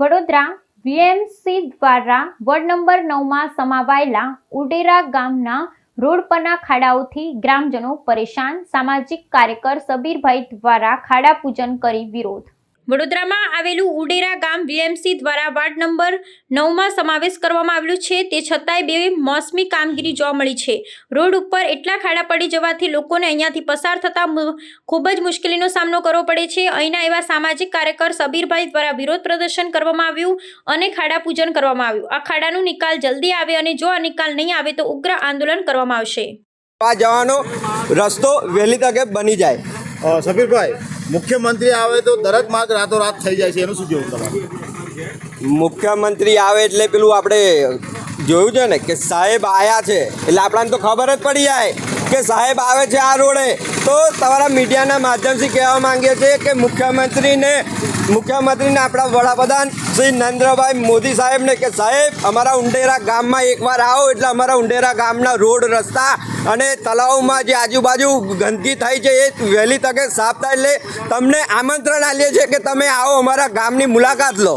Vadodara VMC દ્વારા ward number નવમાં સમાવાયેલા ઉડેરા ગામના રોડ પરના ખાડાઓથી ગ્રામજનો પરેશાન. સામાજિક કાર્યકર સબીરભાઈ દ્વારા ખાડા પૂજન કરી વિરોધ. વડોદરામાં આવેલું ઉડેરા ગામ વીએમસી દ્વારા વાર્ડ નંબર નવમાં સમાવેશ કરવામાં આવેલું છે. તે છતાંય બે મોસમી કામગીરી જોવા મળી છે. રોડ ઉપર એટલા ખાડા પડી જવાથી લોકોને અહીંયાથી પસાર થતાં ખૂબ જ મુશ્કેલીનો સામનો કરવો પડે છે. અહીંના એવા સામાજિક કાર્યકર સબીરભાઈ દ્વારા વિરોધ પ્રદર્શન કરવામાં આવ્યું અને ખાડા પૂજન કરવામાં આવ્યું. આ ખાડાનું નિકાલ જલ્દી આવે અને જો આ નિકાલ નહીં આવે તો ઉગ્ર આંદોલન કરવામાં આવશે. આ જવાનો રસ્તો વહેલી તકે બની જાય. અ, સફીરભાઈ મુખ્યમંત્રી આવે તો દરેક માર્ગ રાતોરાત થઈ જાય છે, એનું શું કેવું તમારું? મુખ્યમંત્રી આવે એટલે પેલું આપણે જોયું છે ને કે સાહેબ આયા છે, એટલે આપણને તો ખબર જ પડી જાય. કે સાહેબ આવે છે આ રોડે. તો તમારા મીડિયાના માધ્યમથી કહેવા માંગીએ છીએ કે મુખ્યમંત્રીને મુખ્યમંત્રીને આપણા વડાપ્રધાન શ્રી નરેન્દ્રભાઈ મોદી સાહેબને કે સાહેબ, અમારા ઉંડેરા ગામમાં એકવાર આવો એટલે અમારા ઉંડેરા ગામના રોડ રસ્તા અને તળાવમાં જે આજુબાજુ ગંદકી થઈ છે એ વહેલી તકે સાફ થાય એટલે તમને આમંત્રણ આપીએ છીએ કે તમે આવો અમારા ગામની મુલાકાત લો.